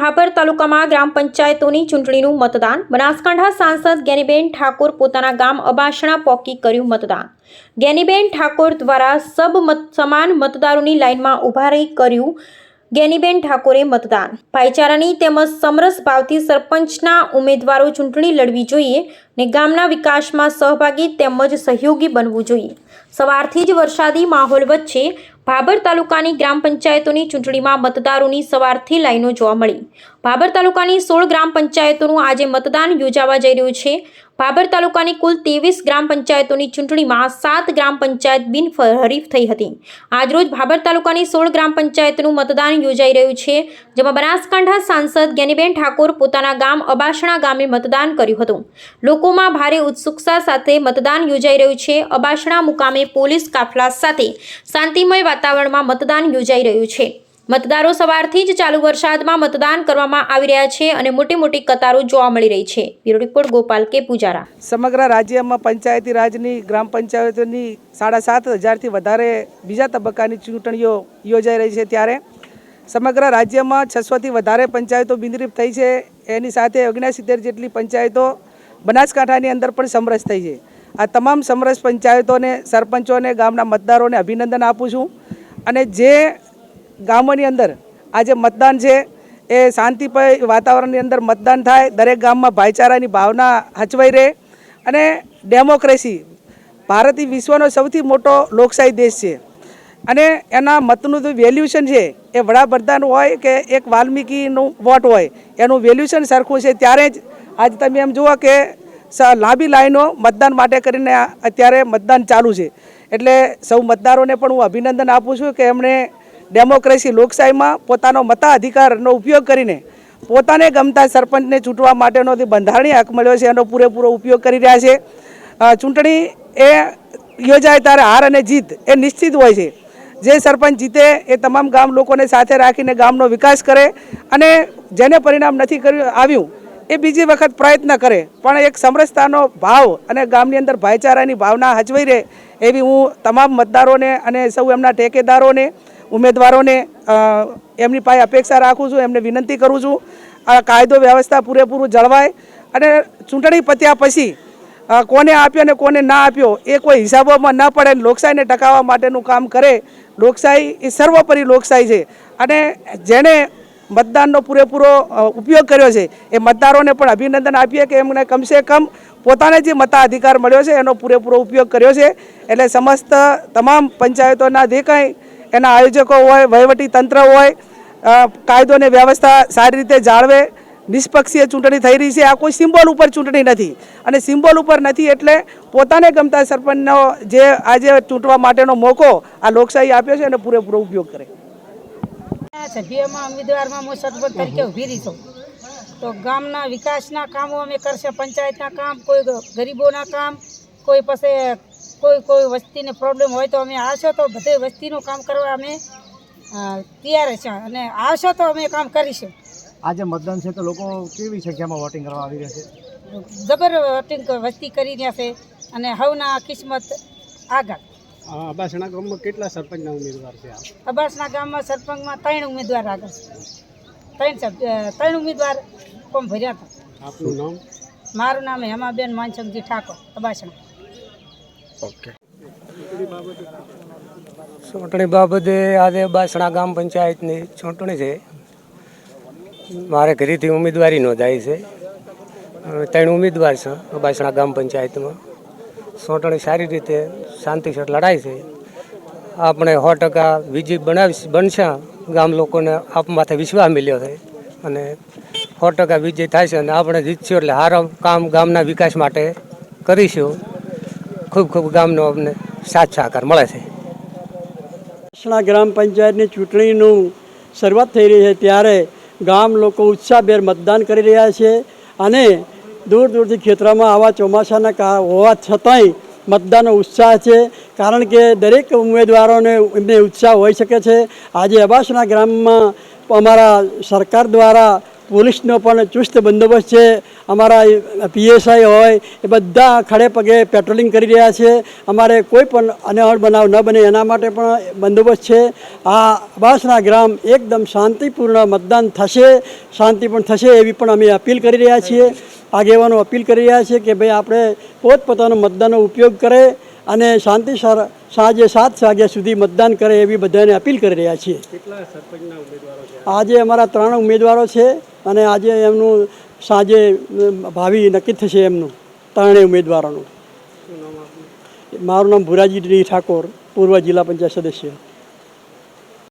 ભાભર તાલુકામાં ગ્રામ પંચાયતોની ચૂંટણીનું મતદાન. બનાસકાંઠા સાંસદ ગેનીબેન ઠાકોર પોતાના ગામ અબાસણા પોકી કર્યું મતદાન. ગેનીબેન ઠાકોર દ્વારા સબ સમાન મતદારોની લાઇનમાં ઊભા રહી કર્યું ગેનીબેન ઠાકોરે મતદાન. ભાઈચારાની તેમજ સમરસ ભાવથી સરપંચના ઉમેદવારો ચૂંટણી લડવી જોઈએ ને ગામના વિકાસમાં સહભાગી તેમજ સહયોગી બનવું જોઈએ. સવારથી જ વરસાદી માહોલ વચ્ચે ભાભર તાલુકાની ગ્રામ પંચાયતોની ચૂંટણીમાં મતદારોની સવારથી લાઈનો જોવા મળી. ભાભર તાલુકાની સોળ ગ્રામ પંચાયતોનું આજે મતદાન યોજાવા જઈ રહ્યું છે. ભાભર તાલુકાની કુલ ત્રેવીસ ગ્રામ પંચાયતોની ચૂંટણીમાં સાત ગ્રામ પંચાયત બિનહરીફ થઈ હતી. આજરોજ ભાભર તાલુકાની સોળ ગ્રામ પંચાયતનું મતદાન યોજાઈ રહ્યું છે, જેમાં બનાસકાંઠા સાંસદ જ્ઞાનીબેન ઠાકોર પોતાના ગામ અબાસણા ગામે મતદાન કર્યું હતું. લોકોમાં ભારે ઉત્સુકતા સાથે મતદાન યોજાઈ રહ્યું છે. અબાસણા મુકામે પોલીસ કાફલા સાથે શાંતિમય વાતાવરણમાં મતદાન યોજાઈ રહ્યું છે. મતદારો સવારથી જ ચાલુ વરસાદમાં મતદાન કરવામાં આવી રહ્યા છે અને મોટી મોટી કતારો જોવા મળી રહી છે. બ્યુરો રિપોર્ટ, ગોપાલ કે પૂજારા. સમગ્ર રાજ્યમાં પંચાયતી રાજની, ગ્રામ પંચાયતોની સાડા સાત હજારથી વધારે બીજા તબક્કાની ચૂંટણીઓ યોજાઈ રહી છે ત્યારે. સમગ્ર રાજ્યમાં છસોથી વધારે પંચાયતો બિંદરીપ થઈ છે. એની સાથે ઓગણસિત્તેર જેટલી પંચાયતો બનાસકાંઠાની અંદર પણ સમરસ થઈ છે. આ તમામ સમરસ પંચાયતોને, સરપંચોને, ગામના મતદારોને અભિનંદન આપું છું. અને જે ગામોની અંદર આજે મતદાન છે. એ શાંતિપય વાતાવરણની અંદર મતદાન થાય. દરેક ગામમાં ભાઈચારાની ભાવના હચવાઈ રહે અને ડેમોક્રેસી ભારત એ વિશ્વનો સૌથી મોટો લોકશાહી દેશ છે. અને એના મતનું જે વેલ્યુશન છે એ વડાપ્રધાન હોય કે એક વાલ્મીકીનું વોટ હોય, એનું વેલ્યુશન સરખું છે. ત્યારે જ આજ તમે એમ જુઓ કે લાંબી લાઈનો મતદાન માટે કરીને અત્યારે મતદાન ચાલુ છે. એટલે સૌ મતદારોને પણ હું અભિનંદન આપું છું કે એમણે ડેમોક્રેસી લોકશાહીમાં પોતાનો મતાધિકારનો ઉપયોગ કરીને પોતાને ગમતા સરપંચને ચૂંટવા માટેનો જે બંધારણીય હક મળ્યો છે, એનો પૂરેપૂરો ઉપયોગ કરી રહ્યા છે. ચૂંટણી એ યોજાય ત્યારે હાર અને જીત એ નિશ્ચિત હોય છે. જે સરપંચ જીતે એ તમામ ગામ લોકોને સાથે રાખીને ગામનો વિકાસ કરે અને જેને પરિણામ નથી કર્યું, આવ્યું, એ બીજી વખત પ્રયત્ન કરે. પણ એક સમરસતાનો ભાવ અને ગામની અંદર ભાઈચારાની ભાવના હચવાઈ રહે એવી હું તમામ મતદારોને અને સૌ એમના ઠેકેદારોને ઉમેદવારોને એમની પાસે અપેક્ષા રાખું છું, એમને વિનંતી કરું છું. આ કાયદો વ્યવસ્થા પૂરેપૂરું જળવાય અને ચૂંટણી પત્યા પછી કોને આપ્યો ને કોને ના આપ્યો એ કોઈ હિસાબોમાં ન પડે લોકશાહીને ટકાવવા માટેનું કામ કરે. લોકશાહી એ સર્વોપરી લોકશાહી છે. અને જેણે મતદાનનો પૂરેપૂરો ઉપયોગ કર્યો છે, એ મતદારોને પણ અભિનંદન આપીએ કે એમને કમસે કમ પોતાને જે મતાધિકાર મળ્યો છે, એનો પૂરેપૂરો ઉપયોગ કર્યો છે. એટલે સમસ્ત તમામ પંચાયતોના જે કંઈ એના આયોજકો હોય, વહીવટી તંત્ર હોય કાયદો અને વ્યવસ્થા સારી રીતે જાળવે. નિષ્પક્ષીય ચૂંટણી થઈ રહી છે. આ કોઈ સિમ્બોલ ઉપર ચૂંટણી નથી. અને સિમ્બોલ ઉપર નથી એટલે પોતાને ગમતા સરપંચનો જે આજે ચૂંટવા માટેનો મોકો આ લોકશાહી આપ્યો છે, એનો પૂરેપૂરો ઉપયોગ કરે. સભ્યમાં ઉમેદવારમાં હું તરીકે તો ગામના વિકાસના કામો અમે કરશે, પંચાયતના કામ, કોઈ ગરીબોના કામ, કોઈ પાસે કોઈ કોઈ વસ્તીને પ્રોબ્લેમ હોય તો અમે આવશો તો બધે વસ્તીનું કામ કરવા અમે તૈયાર છે. અને આવશો તો અમે કામ કરીશું. આજે મતદાન છે તો લોકો કેવી સંખ્યામાં વોટિંગ કરવા આવી રહ્યા છે? જબર વોટિંગ વસ્તી કરી રહ્યા છે અને હવના કિસ્મત આગળ. અબાસણા ગામમાં કેટલા સરપંચના ઉમેદવાર છે અબાસણા ગામમાં સરપંચમાં ત્રણ ઉમેદવાર આગળ ત્રણ ત્રણ ઉમેદવાર કોમ ભર્યા હતા. આપનું નામ? મારું નામ હેમાબેન માનસંગજી ઠાકોર અબાસણા ચૂંટણી બાબતે આજે બાસણા ગામ પંચાયતની ચૂંટણી છે. મારે ઘરેથી ઉમેદવારી નોંધાઈ છે. ત્રણ ઉમેદવાર છે બાસણા ગામ પંચાયતમાં. ચૂંટણી સારી રીતે શાંતિસર લડાય છે. આપણે સો ટકા વિજય બનાવી બનશે. ગામ લોકોને આપ માથે વિશ્વાસ મળ્યો છે અને સો ટકા વિજય થાય છે અને આપણે જીતશું એટલે સારા કામ ગામના વિકાસ માટે કરીશું. ખૂબ ખૂબ ગામનો અમને સાથ સહકાર મળે છે. સણા ગ્રામ પંચાયતની ચૂંટણીનું શરૂઆત થઈ રહી છે ત્યારે ગામ લોકો ઉત્સાહભેર મતદાન કરી રહ્યા છે અને દૂર દૂરથી ખેતરોમાં આવા ચોમાસાના હોવા છતાંય મતદાનનો ઉત્સાહ છે કારણ કે દરેક ઉમેદવારોને એમને ઉત્સાહ હોઈ શકે છે. આજે અબાસના ગ્રામમાં અમારા સરકાર દ્વારા પોલીસનો પણ ચુસ્ત બંદોબસ્ત છે. અમારા પીએસઆઈ હોય, એ બધા ખડે પગે પેટ્રોલિંગ કરી રહ્યા છે. અમારે કોઈ પણ અનહળ બનાવ ન બને, એના માટે પણ બંદોબસ્ત છે. આ અબાસના ગ્રામ એકદમ શાંતિપૂર્ણ મતદાન થશે, શાંતિ પણ થશે એવી પણ અમે અપીલ કરી રહ્યા છીએ. આગેવાનો અપીલ કરી રહ્યા છીએ કે ભાઈ, આપણે પોતપોતાનો મતદાનનો ઉપયોગ કરે. અને શાંતિ સર- સાંજે સાત વાગ્યા સુધી મતદાન કરે એવી બધાને અપીલ કરી રહ્યા છીએ. આજે અમારા ત્રણ ઉમેદવારો છે અને આજે એમનું સાંજે ભાવિ નક્કી થશે એમનું ત્રણેય ઉમેદવારોનું. મારું નામ ભુરાજી ડી ઠાકોર પૂર્વ જિલ્લા પંચાયત સદસ્ય.